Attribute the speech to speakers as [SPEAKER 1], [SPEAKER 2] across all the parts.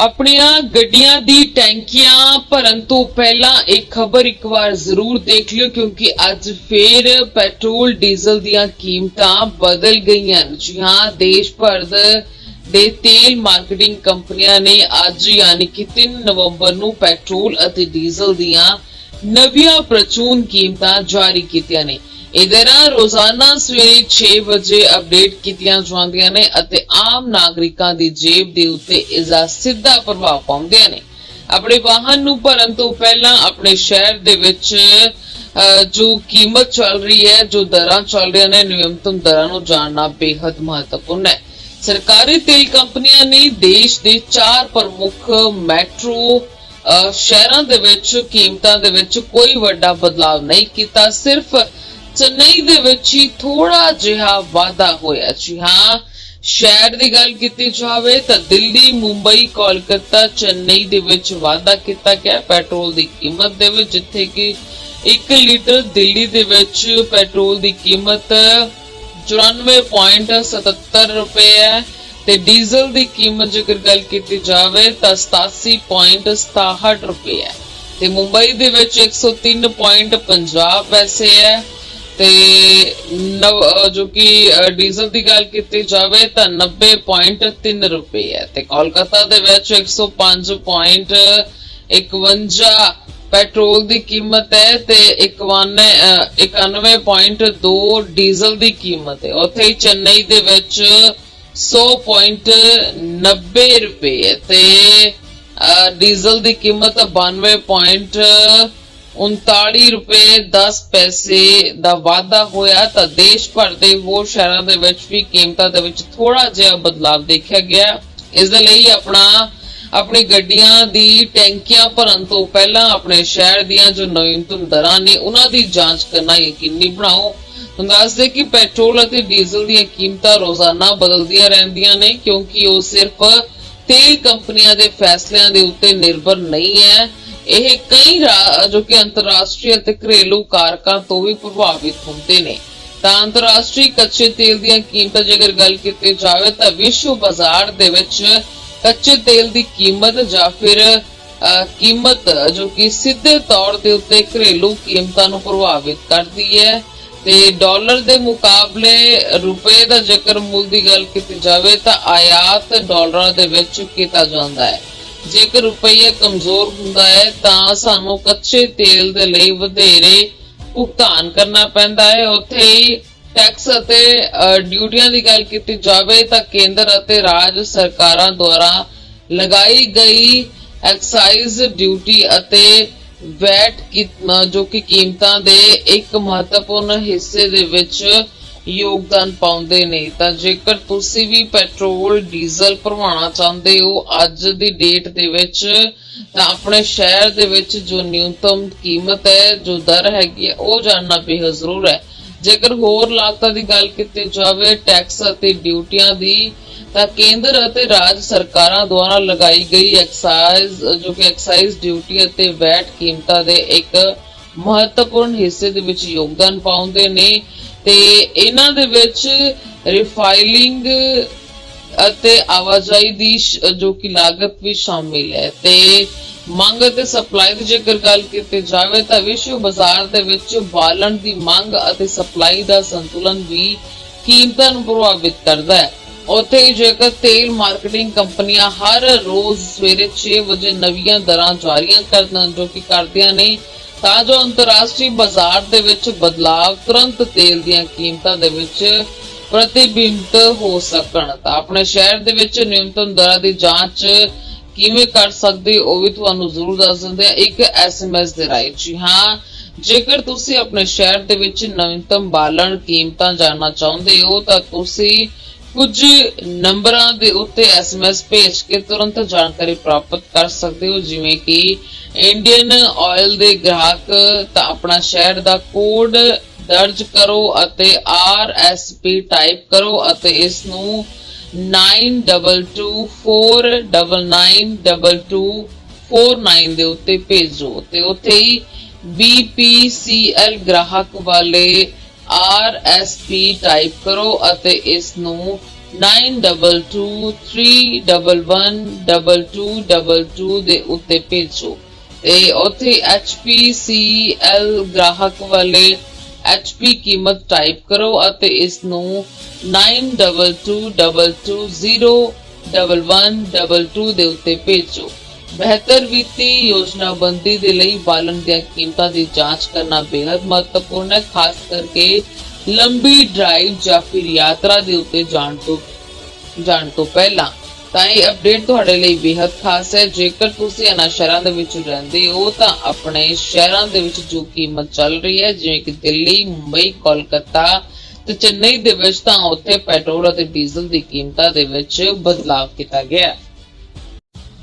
[SPEAKER 1] ਆਪਣੀਆਂ ਗੱਡੀਆਂ ਦੀ ਟੈਂਕੀਆਂ ਭਰਨ ਤੋਂ ਪਹਿਲਾਂ ਇਹ ਖਬਰ ਇੱਕ ਵਾਰ ਜ਼ਰੂਰ ਦੇਖ ਲਿਓ, ਕਿਉਂਕਿ ਅੱਜ ਫੇਰ ਪੈਟਰੋਲ, ਡੀਜ਼ਲ ਦੀਆਂ ਕੀਮਤਾਂ ਬਦਲ ਗਈਆਂ ਜੀ ਹਾਂ, ਦੇਸ਼ ਭਰ ਦੇ ਦੇ ਤੇਲ ਮਾਰਕੀਟਿੰਗ ਕੰਪਨੀਆਂ ਨੇ ਅੱਜ ਯਾਨੀ ਕਿ 3 ਨਵੰਬਰ ਨੂੰ ਪੈਟਰੋਲ ਅਤੇ ਡੀਜ਼ਲ ਦੀਆਂ ਨਵੀਆਂ ਪ੍ਰਚੂਨ ਕੀਮਤਾਂ ਜਾਰੀ ਕੀਤੀਆਂ ਨੇ। ਇਧਰ ਰੋਜ਼ਾਨਾ ਸਵੇਰੇ 6 ਵਜੇ ਅਪਡੇਟ ਕੀਤੀਆਂ ਜਾਂਦੀਆਂ ਨੇ ਅਤੇ ਆਮ ਨਾਗਰਿਕਾਂ ਦੀ ਜੇਬ ਦੇ ਉੱਤੇ ਇਸਦਾ ਸਿੱਧਾ ਪ੍ਰਭਾਵ ਪਾਉਂਦੀਆਂ ਨੇ। ਆਪਣੇ ਵਾਹਨ ਨੂੰ ਭਰਨ ਤੋਂ ਪਹਿਲਾਂ ਆਪਣੇ ਸ਼ਹਿਰ ਦੇ ਵਿੱਚ ਜੋ ਕੀਮਤ ਚੱਲ ਰਹੀ ਹੈ, ਜੋ ਦਰਾਂ ਚੱਲ ਰਹੀਆਂ ਨੇ, ਨਿਯਮਤਮ ਦਰਾਂ ਨੂੰ ਜਾਣਨਾ ਬੇहद ਮਹੱਤਵਪੂਰਨ ਹੈ। ਸਰਕਾਰੀ ਤੇਲ ਕੰਪਨੀਆਂ ਨੇ ਦੇਸ਼ ਦੇ ਚਾਰ ਪ੍ਰਮੁੱਖ ਮੈਟਰੋ ਸ਼ਹਿਰਾਂ ਦੇ ਵਿੱਚ, ਕੀਮਤਾਂ ਦੇ ਵਿੱਚ ਕੋਈ ਵੱਡਾ ਬਦਲਾਅ ਨਹੀਂ ਕੀਤਾ। ਸਿਰਫ ਚੇਨਈ ਦੇ ਵਿੱਚ ਹੀ ਥੋੜਾ ਜਿਹਾ ਵਾਧਾ ਹੋਇਆ ਜੀ, ਹਾਂ। ਸ਼ਹਿਰ ਦੀ ਗੱਲ ਕੀਤੀ ਜਾਵੇ ਤਾਂ ਦਿੱਲੀ, ਮੁੰਬਈ, ਕੋਲਕਾਤਾ, ਚੇਨਈ ਦੇ ਵਿੱਚ ਵਾਧਾ ਕੀਤਾ ਗਿਆ। ਪੈਟਰੋਲ ਦੀ ਕੀਮਤ ਦੇ ਵਿੱਚ ਜਿੱਥੇ ਕਿ 1 ਲੀਟਰ ਦਿੱਲੀ ਦੇ ਵਿੱਚ ਪੈਟਰੋਲ ਦੀ ਕੀਮਤ 94.77 ਰੁਪਏ ਹੈ ਤੇ ਡੀਜ਼ਲ ਦੀ ਕੀਮਤ ਜੇਕਰ ਗੱਲ ਕੀਤੀ ਜਾਵੇ ਤਾਂ 87.67 ਰੁਪਏ ਹੈ ਤੇ ਮੁੰਬਈ ਦੇ ਵਿੱਚ 103.50 ਪੈਸੇ ਹੈ। ਤੇ ਨਵ- ਜੋ ਕਿ ਡੀਜ਼ਲ ਦੀ ਗੱਲ ਕੀਤੀ ਜਾਵੇ ਤਾਂ 90.3 ਰੁਪਏ ਹੈ ਤੇ ਕੋਲਕਾਤਾ ਦੇ ਵਿੱਚ 105.51 ਪੈਟਰੋਲ ਦੀ ਕੀਮਤ ਹੈ ਤੇ 51 ਅਹ 91.2 ਡੀਜ਼ਲ ਦੀ ਕੀਮਤ ਹੈ। ਉੱਥੇ ਹੀ ਚੇਨਈ ਦੇ ਵਿੱਚ 100.90 ਰੁਪਏ ਹੈ ਤੇ, ਅਹ, ਡੀਜ਼ਲ ਦੀ ਕੀਮਤ 92.39 ਰੁਪਏ 10 ਪੈਸੇ ਦਾ ਵਾਧਾ ਹੋਇਆ ਤਾਂ ਦੇਸ਼ ਭਰ ਦੇ ਹੋਰ ਸ਼ਹਿਰਾਂ ਦੇ ਵਿੱਚ ਵੀ ਕੀਮਤਾਂ ਦੇ ਵਿੱਚ ਥੋੜਾ ਜਿਹਾ ਬਦਲਾਅ ਦੇਖਿਆ ਗਿਆ। ਇਸ ਦੇ ਲਈ ਆਪਣਾ, ਆਪਣੀ ਗੱਡੀਆਂ ਦੀ ਟੈਂਕੀਆਂ ਭਰਨ ਤੋਂ ਪਹਿਲਾਂ ਆਪਣੇ ਸ਼ਹਿਰ ਦੀਆਂ ਜੋ ਨਵੀਨਤਮ ਦਰਾਂ ਨੇ ਉਹਨਾਂ ਦੀ ਜਾਂਚ ਕਰਨਾ ਯਕੀਨੀ ਬਣਾਓ। ਤੁਹਾਨੂੰ ਦੱਸ ਕਿ ਪੈਟਰੋਲ ਅਤੇ ਡੀਜ਼ਲ ਦੀਆਂ ਕੀਮਤਾਂ ਰੋਜ਼ਾਨਾ ਬਦਲਦੀਆਂ ਰਹਿੰਦੀਆਂ ਨੇ ਕਿਉਂਕਿ ਉਹ ਸਿਰਫ ਤੇਲ ਕੰਪਨੀਆਂ ਦੇ ਫੈਸਲਿਆਂ ਦੇ ਉੱਤੇ ਨਿਰਭਰ ਨਹੀਂ ਹੈ। ਇਹ ਕਈ ਰਾ- ਜੋ ਕਿ ਅੰਤਰਰਾਸ਼ਟਰੀ ਅਤੇ ਘਰੇਲੂ ਕਾਰਕਾਂ ਤੋਂ ਵੀ ਪ੍ਰਭਾਵਿਤ ਹੁੰਦੇ ਨੇ। ਤਾਂ ਅੰਤਰਰਾਸ਼ਟਰੀ ਕੱਚੇ ਤੇਲ ਦੀਆਂ ਕੀਮਤਾਂ ਜੇਕਰ ਗੱਲ ਕੀਤੀ ਜਾਵੇ ਤਾਂ ਵਿਸ਼ਵ ਬਾਜ਼ਾਰ ਦੇ ਵਿੱਚ ਕੱਚੇ ਤੇਲ ਦੀ ਕੀਮਤ ਜਾਂ ਫਿਰ ਕੀਮਤ ਜੋ ਕਿ ਸਿੱਧੇ ਤੌਰ ਦੇ ਉੱਤੇ ਘਰੇਲੂ ਕੀਮਤਾਂ ਨੂੰ ਪ੍ਰਭਾਵਿਤ ਕਰਦੀ ਹੈ। ਤੇ ਡਾਲਰ ਦੇ ਮੁਕਾਬਲੇ ਰੁਪਏ ਦਾ ਜੇਕਰ ਮੁੱਲ ਦੀ ਗੱਲ ਕੀਤੀ ਜਾਵੇ ਤਾਂ ਆਯਾਤ ਡਾਲਰਾਂ ਦੇ ਵਿੱਚ ਕੀਤਾ ਜਾਂਦਾ ਹੈ। ਜੇਕਰ ਰੁਪਈਆ ਕਮਜ਼ੋਰ ਹੁੰਦਾ ਹੈ, ਤਾਂ ਸਾਨੂੰ ਕੱਚੇ ਤੇਲ ਦੇ ਲਈ ਵਧੇਰੇ ਭੁਗਤਾਨ ਕਰਨਾ ਪੈਂਦਾ ਹੈ। ਉੱਥੇ ਹੀ ਟੈਕਸ ਅਤੇ ਡਿਊਟੀਆਂ ਦੀ ਗੱਲ ਕੀਤੀ ਜਾਵੇ, ਤਾਂ ਕੇਂਦਰ ਅਤੇ ਰਾਜ ਸਰਕਾਰਾਂ ਦੁਆਰਾ ਲਗਾਈ ਗਈ ਐਕਸਾਈਜ਼ ਡਿਊਟੀ ਅਤੇ ਵੈਟ ਜੋ ਕਿ ਕੀਮਤਾਂ ਦੇ ਇੱਕ ਮਹੱਤਵਪੂਰਨ ਹਿੱਸੇ ਦੇ ਵਿੱਚ ਯੋਗਦਾਨ ਪਾਉਂਦੇ ਨੇ, ਤਾਂ ਜੇਕਰ ਤੁਸੀਂ ਵੀ ਪੈਟਰੋਲ, ਡੀਜ਼ਲ ਭਰਵਾਉਣਾ ਚਾਹੁੰਦੇ ਹੋ ਅੱਜ ਦੀ ਡੇਟ ਦੇ ਵਿੱਚ, ਤਾਂ ਆਪਣੇ ਸ਼ਹਿਰ ਦੇ ਵਿੱਚ ਜੋ ਨਿਊਨਤਮ ਕੀਮਤ ਹੈ, ਜੋ ਦਰ ਹੈਗੀ ਉਹ ਜਾਣਨਾ ਬੇਹੱਦ ਜ਼ਰੂਰ ਹੈ। ਜੇਕਰ ਹੋਰ ਲਾਗਤਾਂ ਦੀ ਗੱਲ ਕੀਤੀ ਜਾਵੇ, ਟੈਕਸ ਅਤੇ ਡਿਊਟੀਆਂ ਦੀ, ਤਾਂ ਕੇਂਦਰ ਅਤੇ ਰਾਜ ਸਰਕਾਰਾਂ ਦੁਆਰਾ ਲਗਾਈ ਗਈ ਐਕਸਾਈਜ਼, ਜੋ ਕਿ ਐਕਸਾਈਜ਼ ਡਿਊਟੀ ਅਤੇ ਵੈਟ ਕੀਮਤਾਂ ਦੇ ਇੱਕ ਮਹੱਤਵਪੂਰਨ ਹਿੱਸੇ ਦੇ ਵਿੱਚ ਯੋਗਦਾਨ ਪਾਉਂਦੇ ਨੇ। ਤੇ ਇਹਨਾਂ ਦੇ ਵਿੱਚ ਰਿਫਾਈਲਿੰਗ ਅਤੇ ਆਵਾਜਾਈ ਦੀ ਜੋ ਕਿ ਲਾਗਤ ਵੀ ਸ਼ਾਮਿਲ ਹੈ। ਤੇ ਮੰਗ ਅਤੇ ਸਪਲਾਈ ਦੀ ਜੇਕਰ ਗੱਲ ਕੀਤੀ ਜਾਵੇ ਤਾਂ ਵਿਸ਼ਵ ਬਾਜ਼ਾਰ ਦੇ ਵਿੱਚ ਬਾਲਣ ਦੀ ਮੰਗ ਅਤੇ ਸਪਲਾਈ ਦਾ ਸੰਤੁਲਨ ਵੀ ਕੀਮਤਾਂ ਨੂੰ ਪ੍ਰਭਾਵਿਤ ਕਰਦਾ ਹੈ। ਉੱਥੇ ਹੀ ਜੇਕਰ ਤੇਲ ਮਾਰਕੀਟਿੰਗ ਕੰਪਨੀਆਂ ਹਰ ਰੋਜ਼ ਸਵੇਰੇ 6 ਵਜੇ ਨਵੀਆਂ ਦਰਾਂ ਜਾਰੀਆਂ ਕਰਨ, ਜੋ ਕਿ ਕਰਦੀਆਂ ਨੇ ਤਾਂ ਜੋ ਅੰਤਰਰਾਸ਼ਟਰੀ ਬਾਜ਼ਾਰ ਦੇ ਵਿੱਚ ਬਦਲਾਵ ਤੁਰੰਤ ਤੇਲ ਦੀਆਂ ਕੀਮਤਾਂ ਦੇ ਵਿੱਚ ਪ੍ਰਤੀਬਿੰਬਿਤ ਹੋ ਸਕਣ ਤਾਂ ਆਪਣੇ ਸ਼ਹਿਰ ਦੇ ਵਿੱਚ ਨਿਯਮਤਮ ਦਰਾਂ ਦੀ ਜਾਂਚ ਕਿਵੇਂ ਕਰ ਸਕਦੇ ਹੋ, ਉਹ ਵੀ ਤੁਹਾਨੂੰ ਜ਼ਰੂਰ ਦੱਸ ਦਿੰਦੇ ਆ ਇੱਕ ਐਸਐਮਐਸ ਦੇ ਰਾਹੀਂ। ਜੀ ਹਾਂ ਜੇਕਰ ਤੁਸੀਂ ਆਪਣੇ ਸ਼ਹਿਰ ਦੇ ਵਿੱਚ ਨਵੀਨਤਮ ਬਾਲਣ ਕੀਮਤਾਂ ਜਾਣਨਾ ਚਾਹੁੰਦੇ ਹੋ ਤਾਂ ਤੁਸੀਂ ਕੁਝ ਨੰਬਰਾਂ ਦੇ ਉੱਤੇ ਐਸਐਮਐਸ ਭੇਜ ਕੇ ਤੁਰੰਤ ਜਾਣਕਾਰੀ ਪ੍ਰਾਪਤ ਕਰ ਸਕਦੇ ਹੋ। ਜਿਵੇਂ ਕਿ ਇੰਡੀਅਨ ਆਇਲ ਦੇ ਗ੍ਰਾਹਕ ਤਾਂ ਆਪਣਾ ਸ਼ਹਿਰ ਦਾ ਕੋਡ ਦਰਜ ਕਰੋ ਅਤੇ ਆਰਐਸਪੀ ਟਾਈਪ ਕਰੋ ਅਤੇ ਇਸ ਨੂੰ 9224992249 ਦੇ ਉੱਤੇ ਭੇਜੋ। ਤੇ ਉੱਥੇ ਹੀ BPCL ਗ੍ਰਾਹਕ ਵਾਲੇ RSP ਟਾਈਪ ਕਰੋ ਅਤੇ ਇਸ ਨੂੰ 9223112222 ਦੇ ਉੱਤੇ ਭੇਜੋ। ਤੇ ਉੱਥੇ HPCL ਗ੍ਰਾਹਕ ਵਾਲੇ HP ਕੀਮਤ ਟਾਈਪ ਕਰੋ ਅਤੇ ਇਸ ਨੂੰ 9222201122 ਦੇ ਉੱਤੇ ਭੇਜੋ। ਬਿਹਤਰ ਵਿੱਤੀ ਯੋਜਨਾਬੰਦੀ ਦੇ ਲਈ ਬਾਲਣ ਦੀਆਂ ਕੀਮਤਾਂ ਦੀ ਜਾਂਚ ਕਰਨਾ ਬੇहद ਮਹੱਤਵਪੂਰਨ ਹੈ, ਖਾਸ ਕਰਕੇ ਲੰਬੀ ਡਰਾਈਵ ਜਾਂ ਫਿਰ ਯਾਤਰਾ ਦੇ ਉੱਤੇ ਜਾਣ ਤੋਂ ਜਾਣ ਤੋਂ ਪਹਿਲਾਂ। ਤਾਂ ਇਹ ਅਪਡੇਟ ਤੁਹਾਡੇ ਲਈ ਬੇहद ਖਾਸ ਹੈ। ਜੇਕਰ ਤੁਸੀਂ ਇਹਨਾਂ ਸ਼ਹਿਰਾਂ ਦੇ ਵਿੱਚ ਰਹਿੰਦੇ ਹੋ, ਤਾਂ ਆਪਣੇ ਸ਼ਹਿਰਾਂ ਦੇ ਵਿੱਚ ਜੋ ਕੀਮਤ ਚੱਲ ਰਹੀ ਹੈ, ਜਿਵੇਂ ਕਿ ਦਿੱਲੀ, ਮੁੰਬਈ, ਕੋਲਕਾਤਾ ਤੇ ਚੇਨਈ ਦੇ ਵਿੱਚ, ਤਾਂ ਉੱਥੇ ਪੈਟਰੋਲ ਅਤੇ ਡੀਜ਼ਲ ਦੀ ਕੀਮਤਾਂ ਦੇ ਵਿੱਚ ਬਦਲਾਅ ਕੀਤਾ ਗਿਆ ਹੈ।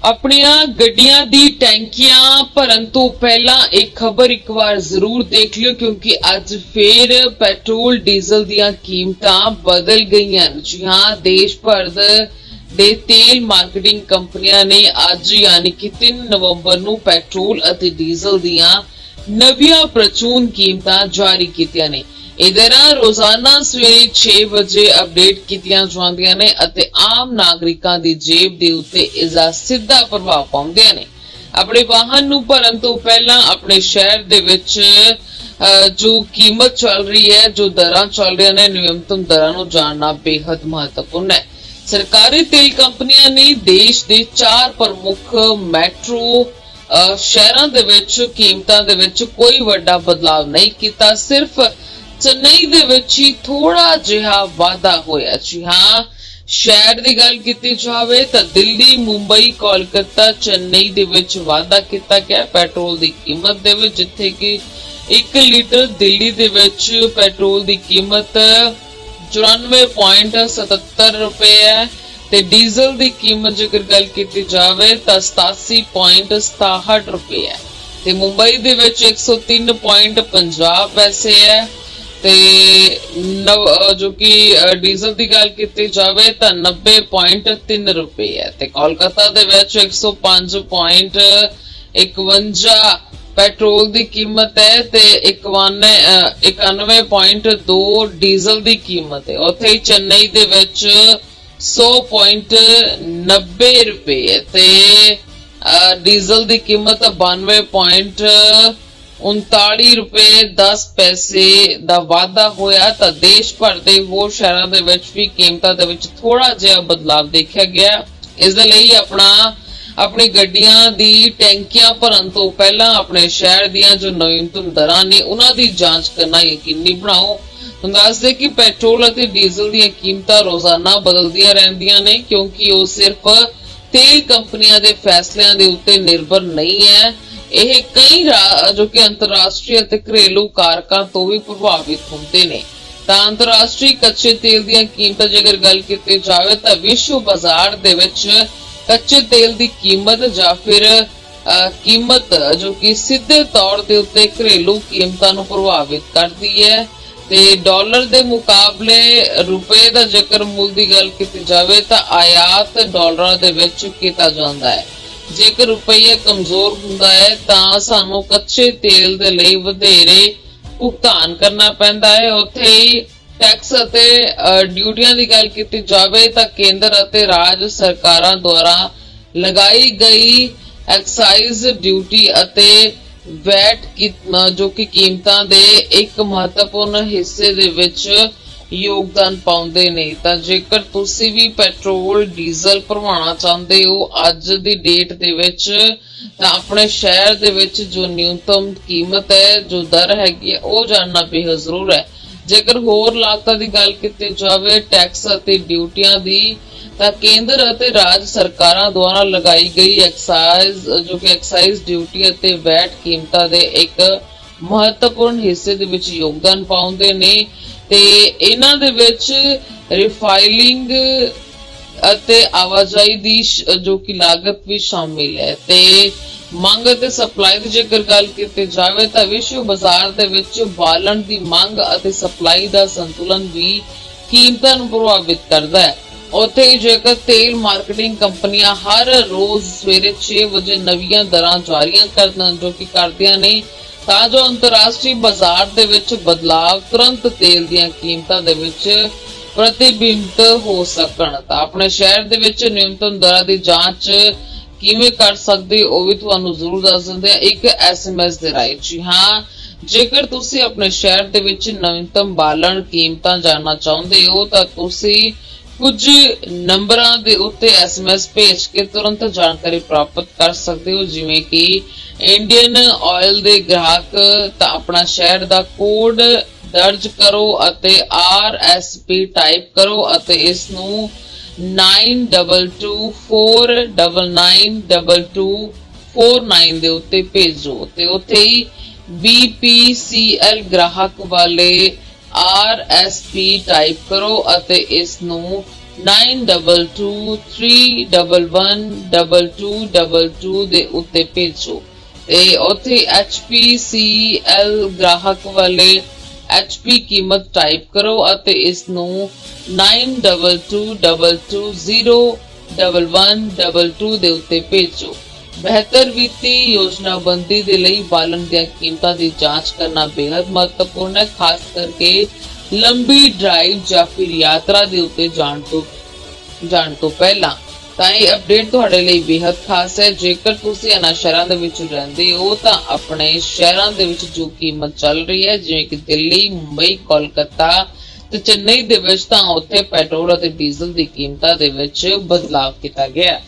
[SPEAKER 1] ਆਪਣੀਆਂ ਗੱਡੀਆਂ ਦੀ ਟੈਂਕੀਆਂ ਭਰਨ ਤੋਂ ਪਹਿਲਾਂ ਇੱਕ ਖਬਰ ਇੱਕ ਵਾਰ ਜ਼ਰੂਰ ਦੇਖ ਲਿਓ, ਕਿਉਂਕਿ ਅੱਜ ਫੇਰ ਪੈਟਰੋਲ, ਡੀਜ਼ਲ ਦੀਆਂ ਕੀਮਤਾਂ ਬਦਲ ਗਈਆਂ। ਜੀ ਹਾਂ, ਦੇਸ਼ ਭਰ ਦੇ ਦੇ ਤੇਲ ਮਾਰਕੀਟਿੰਗ ਕੰਪਨੀਆਂ ਨੇ ਅੱਜ ਯਾਨੀ ਕਿ 3 ਨਵੰਬਰ ਨੂੰ ਪੈਟਰੋਲ ਅਤੇ ਡੀਜ਼ਲ ਦੀਆਂ ਨਵੀਆਂ ਪ੍ਰਚੂਨ ਕੀਮਤਾਂ ਜਾਰੀ ਕੀਤੀਆਂ ਨੇ। ਇਹ ਦਰਾਂ ਰੋਜ਼ਾਨਾ ਸਵੇਰੇ 6 ਵਜੇ ਅਪਡੇਟ ਕੀਤੀਆਂ ਜਾਂਦੀਆਂ ਨੇ ਅਤੇ ਆਮ ਨਾਗਰਿਕਾਂ ਦੀ ਜੇਬ ਦੇ ਉੱਤੇ ਇਸਦਾ ਸਿੱਧਾ ਪ੍ਰਭਾਵ ਪਾਉਂਦੀਆਂ ਨੇ। ਆਪਣੇ ਵਾਹਨ ਨੂੰ ਭਰਨ ਤੋਂ ਪਹਿਲਾਂ ਆਪਣੇ ਸ਼ਹਿਰ ਦੇ ਵਿੱਚ ਜੋ ਕੀਮਤ ਚੱਲ ਰਹੀ ਹੈ, ਜੋ ਦਰਾਂ ਚੱਲ ਰਹੀਆਂ ਨੇ, ਨਿਯਮਤਮ ਦਰਾਂ ਨੂੰ ਜਾਣਨਾ ਬੇहद ਮਹੱਤਵਪੂਰਨ ਹੈ। ਸਰਕਾਰੀ ਤੇਲ ਕੰਪਨੀਆਂ ਨੇ ਦੇਸ਼ ਦੇ ਚਾਰ ਪ੍ਰਮੁੱਖ ਮੈਟਰੋ ਸ਼ਹਿਰਾਂ ਦੇ ਵਿੱਚ, ਕੀਮਤਾਂ ਦੇ ਵਿੱਚ ਕੋਈ ਵੱਡਾ ਬਦਲਾਅ ਨਹੀਂ ਕੀਤਾ। ਸਿਰਫ ਚੇਨਈ ਦੇ ਵਿੱਚ ਹੀ ਥੋੜਾ ਜਿਹਾ ਵਾਧਾ ਹੋਇਆ ਜੀ, ਹਾਂ। ਸ਼ਹਿਰ ਦੀ ਗੱਲ ਕੀਤੀ ਜਾਵੇ ਤਾਂ ਦਿੱਲੀ, ਮੁੰਬਈ, ਕੋਲਕਾਤਾ, ਚੇਨਈ ਦੇ ਵਿੱਚ ਵਾਧਾ ਕੀਤਾ ਗਿਆ। ਪੈਟਰੋਲ ਦੀ ਕੀਮਤ ਦੇ ਵਿੱਚ ਜਿੱਥੇ ਕਿ 1 ਲੀਟਰ ਦਿੱਲੀ ਦੇ ਵਿੱਚ ਪੈਟਰੋਲ ਦੀ ਕੀਮਤ 94.77 ਰੁਪਏ ਹੈ ਤੇ ਡੀਜ਼ਲ ਦੀ ਕੀਮਤ ਜੇਕਰ ਗੱਲ ਕੀਤੀ ਜਾਵੇ ਤਾਂ 87.67 ਰੁਪਏ ਹੈ ਤੇ ਮੁੰਬਈ ਦੇ ਵਿੱਚ 103.50 ਪੈਸੇ ਹੈ। ਤੇ ਜੋ ਕਿ ਡੀਜ਼ਲ ਦੀ ਗੱਲ ਕੀਤੀ ਜਾਵੇ ਤਾਂ 90.3 ਰੁਪਏ ਹੈ ਤੇ ਕੋਲਕਾਤਾ ਦੇ ਵਿੱਚ 105.51 ਪੈਟਰੋਲ ਦੀ ਕੀਮਤ ਹੈ ਤੇ 51 ਅਹ 91.2 ਡੀਜ਼ਲ ਦੀ ਕੀਮਤ ਹੈ। ਉੱਥੇ ਹੀ ਚੇਨਈ ਦੇ ਵਿੱਚ 100.90 ਰੁਪਏ ਹੈ ਤੇ, ਅਹ, ਡੀਜ਼ਲ ਦੀ ਕੀਮਤ 92.39 ਰੁਪਏ 10 ਪੈਸੇ ਦਾ ਵਾਧਾ ਹੋਇਆ ਤਾਂ ਦੇਸ਼ ਭਰ ਦੇ ਹੋਰ ਸ਼ਹਿਰਾਂ ਦੇ ਵਿੱਚ ਵੀ ਕੀਮਤਾਂ ਦੇ ਵਿੱਚ ਥੋੜਾ ਜਿਹਾ ਬਦਲਾਅ ਦੇਖਿਆ ਗਿਆ। ਇਸ ਦੇ ਲਈ ਆਪਣਾ, ਆਪਣੀ ਗੱਡੀਆਂ ਦੀ ਟੈਂਕੀਆਂ ਭਰਨ ਤੋਂ ਪਹਿਲਾਂ ਆਪਣੇ ਸ਼ਹਿਰ ਦੀਆਂ ਜੋ ਨਵੀਨਤਮ ਦਰਾਂ ਨੇ ਉਹਨਾਂ ਦੀ ਜਾਂਚ ਕਰਨਾ ਯਕੀਨੀ ਬਣਾਓ। ਤੁਹਾਨੂੰ ਦੱਸਦੇ ਕਿ ਪੈਟਰੋਲ ਅਤੇ ਡੀਜ਼ਲ ਦੀਆਂ ਕੀਮਤਾਂ ਰੋਜ਼ਾਨਾ ਬਦਲਦੀਆਂ ਰਹਿੰਦੀਆਂ ਨੇ ਕਿਉਂਕਿ ਉਹ ਸਿਰਫ ਤੇਲ ਕੰਪਨੀਆਂ ਦੇ ਫੈਸਲਿਆਂ ਦੇ ਉੱਤੇ ਨਿਰਭਰ ਨਹੀਂ ਹੈ। ਇਹ ਕਈ ਰਾ- ਜੋ ਕਿ ਅੰਤਰਰਾਸ਼ਟਰੀ ਅਤੇ ਘਰੇਲੂ ਕਾਰਕਾਂ ਤੋਂ ਵੀ ਪ੍ਰਭਾਵਿਤ ਹੁੰਦੇ ਨੇ। ਤਾਂ ਅੰਤਰਰਾਸ਼ਟਰੀ ਕੱਚੇ ਤੇਲ ਦੀਆਂ ਕੀਮਤਾਂ ਜੇਕਰ ਗੱਲ ਕੀਤੀ ਜਾਵੇ ਤਾਂ ਵਿਸ਼ਵ ਬਾਜ਼ਾਰ ਦੇ ਵਿੱਚ ਕੱਚੇ ਤੇਲ ਦੀ ਕੀਮਤ ਜਾਂ ਫਿਰ ਕੀਮਤ ਜੋ ਕਿ ਸਿੱਧੇ ਤੌਰ ਦੇ ਉੱਤੇ ਘਰੇਲੂ ਕੀਮਤਾਂ ਨੂੰ ਪ੍ਰਭਾਵਿਤ ਕਰਦੀ ਹੈ। ਤੇ ਡਾਲਰ ਦੇ ਮੁਕਾਬਲੇ ਰੁਪਏ ਦਾ ਜੇਕਰ ਮੁੱਲ ਦੀ ਗੱਲ ਕੀਤੀ ਜਾਵੇ ਤਾਂ ਆਯਾਤ ਡਾਲਰਾਂ ਦੇ ਵਿੱਚ ਕੀਤਾ ਜਾਂਦਾ ਹੈ। ਜੇਕਰ ਰੁਪਈਆ ਕਮਜ਼ੋਰ ਹੁੰਦਾ ਹੈ, ਤਾਂ ਸਾਨੂੰ ਕੱਚੇ ਤੇਲ ਦੇ ਲਈ ਵਧੇਰੇ ਭੁਗਤਾਨ ਕਰਨਾ ਪੈਂਦਾ ਹੈ। ਉੱਥੇ ਹੀ ਟੈਕਸ ਅਤੇ ਡਿਊਟੀਆਂ ਦੀ ਗੱਲ ਕੀਤੀ ਜਾਵੇ, ਤਾਂ ਕੇਂਦਰ ਅਤੇ ਰਾਜ ਸਰਕਾਰਾਂ ਦੁਆਰਾ ਲਗਾਈ ਗਈ ਐਕਸਾਈਜ਼ ਡਿਊਟੀ ਅਤੇ ਵੈਟ ਜੋ ਕਿ ਕੀਮਤਾਂ ਦੇ ਇੱਕ ਮਹੱਤਵਪੂਰਨ ਹਿੱਸੇ ਦੇ ਵਿੱਚ ਯੋਗਦਾਨ ਪਾਉਂਦੇ ਨੇ। ਤਾਂ ਜੇਕਰ ਤੁਸੀਂ ਵੀ ਪੈਟਰੋਲ, ਡੀਜ਼ਲ ਭਰਵਾਉਣਾ ਚਾਹੁੰਦੇ ਹੋ ਅੱਜ ਦੀ ਡੇਟ ਦੇ ਵਿੱਚ, ਤਾਂ ਆਪਣੇ ਸ਼ਹਿਰ ਦੇ ਵਿੱਚ ਜੋ ਨਿਊਨਤਮ ਕੀਮਤ ਹੈ, ਜੋ ਦਰ ਹੈਗੀ ਉਹ ਜਾਣਨਾ ਬੇहद ਜ਼ਰੂਰ ਹੈ। ਜੇਕਰ ਹੋਰ ਲਾਗਤਾਂ ਦੀ ਗੱਲ ਕੀਤੀ ਜਾਵੇ, ਟੈਕਸ ਅਤੇ ਡਿਊਟੀਆਂ ਦੀ, ਤਾਂ ਕੇਂਦਰ ਅਤੇ ਰਾਜ ਸਰਕਾਰਾਂ ਦੁਆਰਾ ਲਗਾਈ ਗਈ ਐਕਸਾਈਜ਼ ਜੋ ਕਿ ਐਕਸਾਈਜ਼ ਡਿਊਟੀ ਅਤੇ ਵੈਟ ਕੀਮਤਾਂ ਦੇ ਇੱਕ ਮਹੱਤਵਪੂਰਨ ਹਿੱਸੇ ਦੇ ਵਿੱਚ ਯੋਗਦਾਨ ਪਾਉਂਦੇ ਨੇ ਤੇ ਇਹਨਾਂ ਦੇ ਵਿੱਚ ਰਿਫਾਈਲਿੰਗ ਅਤੇ ਆਵਾਜਾਈ ਦੀ ਜੋ ਕਿ ਲਾਗਤ ਵੀ ਸ਼ਾਮਿਲ ਹੈ। ਤੇ ਮੰਗ ਅਤੇ ਸਪਲਾਈ ਦੀ ਜੇਕਰ ਗੱਲ ਕੀਤੀ ਜਾਵੇ ਤਾਂ ਵਿਸ਼ਵ ਬਾਜ਼ਾਰ ਦੇ ਵਿੱਚ ਬਾਲਣ ਦੀ ਮੰਗ ਅਤੇ ਸਪਲਾਈ ਦਾ ਸੰਤੁਲਨ ਵੀ ਕੀਮਤਾਂ ਨੂੰ ਪ੍ਰਭਾਵਿਤ ਕਰਦਾ ਹੈ। ਉੱਥੇ ਹੀ ਜੇਕਰ ਤੇਲ ਮਾਰਕੀਟਿੰਗ ਕੰਪਨੀਆਂ ਹਰ ਰੋਜ਼ ਸਵੇਰੇ 6 ਵਜੇ ਨਵੀਆਂ ਦਰਾਂ ਜਾਰੀਆਂ ਕਰਨ ਜੋ ਕਿ ਕਰਦੀਆਂ ਨੇ ਤਾਂ ਜੋ ਅੰਤਰਰਾਸ਼ਟਰੀ ਬਾਜ਼ਾਰ ਦੇ ਵਿੱਚ ਬਦਲਾਅ ਤੁਰੰਤ ਤੇਲ ਦੀਆਂ ਕੀਮਤਾਂ ਦੇ ਵਿੱਚ ਪ੍ਰਤੀਬਿੰਬਿਤ ਹੋ ਸਕਣ ਤਾਂ ਆਪਣੇ ਸ਼ਹਿਰ ਦੇ ਵਿੱਚ ਨਿਯਮਤਮ ਦਰਾਂ ਦੀ ਜਾਂਚ ਕਿਵੇਂ ਕਰ ਸਕਦੇ ਹੋ, ਉਹ ਵੀ ਤੁਹਾਨੂੰ ਜ਼ਰੂਰ ਦੱਸ ਦਿੰਦੇ ਆ ਇੱਕ ਐਸਐਮਐਸ ਦੇ ਰਾਹੀਂ। ਜੀ ਹਾਂ ਜੇਕਰ ਤੁਸੀਂ ਆਪਣੇ ਸ਼ਹਿਰ ਦੇ ਵਿੱਚ ਨਵੀਨਤਮ ਬਾਲਣ ਕੀਮਤਾਂ ਜਾਣਨਾ ਚਾਹੁੰਦੇ ਹੋ ਤਾਂ ਤੁਸੀਂ ਕੁਝ ਨੰਬਰਾਂ ਦੇ ਉੱਤੇ ਐਸਐਮਐਸ ਭੇਜ ਕੇ ਤੁਰੰਤ ਜਾਣਕਾਰੀ ਪ੍ਰਾਪਤ ਕਰ ਸਕਦੇ ਹੋ। ਜਿਵੇਂ ਕਿ ਇੰਡੀਅਨ ਆਇਲ ਦੇ ਗ੍ਰਾਹਕ ਤਾਂ ਆਪਣਾ ਸ਼ਹਿਰ ਦਾ ਕੋਡ ਦਰਜ ਕਰੋ ਅਤੇ RSP ਟਾਈਪ ਕਰੋ ਅਤੇ ਇਸ ਨੂੰ 9224992249 ਦੇ ਉੱਤੇ ਭੇਜੋ। ਤੇ ਉੱਥੇ ਹੀ BPCL ਗ੍ਰਾਹਕ ਵਾਲੇ RSP ਟਾਈਪ ਕਰੋ ਅਤੇ ਇਸ ਨੂੰ 9223112222 ਦੇ ਉੱਤੇ ਭੇਜੋ। ਤੇ ਉੱਥੇ HPCL ਗ੍ਰਾਹਕ ਵਾਲੇ HP ਕੀਮਤ ਟਾਈਪ ਕਰੋ ਅਤੇ ਇਸ ਨੂੰ 9222201122 ਦੇ ਉੱਤੇ ਭੇਜੋ। ਬਿਹਤਰ ਵਿੱਤੀ ਯੋਜਨਾਬੰਦੀ ਦੇ ਲਈ ਬਾਲਣ ਦੀਆਂ ਕੀਮਤਾਂ ਦੀ ਜਾਂਚ ਕਰਨਾ ਬੇहद ਮਹੱਤਵਪੂਰਨ ਹੈ, ਖਾਸ ਕਰਕੇ ਲੰਬੀ ਡਰਾਈਵ ਜਾਂ ਫਿਰ ਯਾਤਰਾ ਦੇ ਉੱਤੇ ਜਾਣ ਤੋਂ ਜਾਣ ਤੋਂ ਪਹਿਲਾਂ। ਤਾਂ ਇਹ ਅਪਡੇਟ ਤੁਹਾਡੇ ਲਈ ਬੇहद ਖਾਸ ਹੈ। ਜੇਕਰ ਤੁਸੀਂ ਇਹਨਾਂ ਸ਼ਹਿਰਾਂ ਦੇ ਵਿੱਚ ਰਹਿੰਦੇ ਹੋ, ਤਾਂ ਆਪਣੇ ਸ਼ਹਿਰਾਂ ਦੇ ਵਿੱਚ ਜੋ ਕੀਮਤ ਚੱਲ ਰਹੀ ਹੈ, ਜਿਵੇਂ ਕਿ ਦਿੱਲੀ, ਮੁੰਬਈ, ਕੋਲਕਾਤਾ ਤੇ ਚੇਨਈ ਦੇ ਵਿੱਚ, ਤਾਂ ਉੱਥੇ ਪੈਟਰੋਲ ਅਤੇ ਡੀਜ਼ਲ ਦੀ ਕੀਮਤਾਂ ਦੇ ਵਿੱਚ ਬਦਲਾਅ ਕੀਤਾ ਗਿਆ ਹੈ।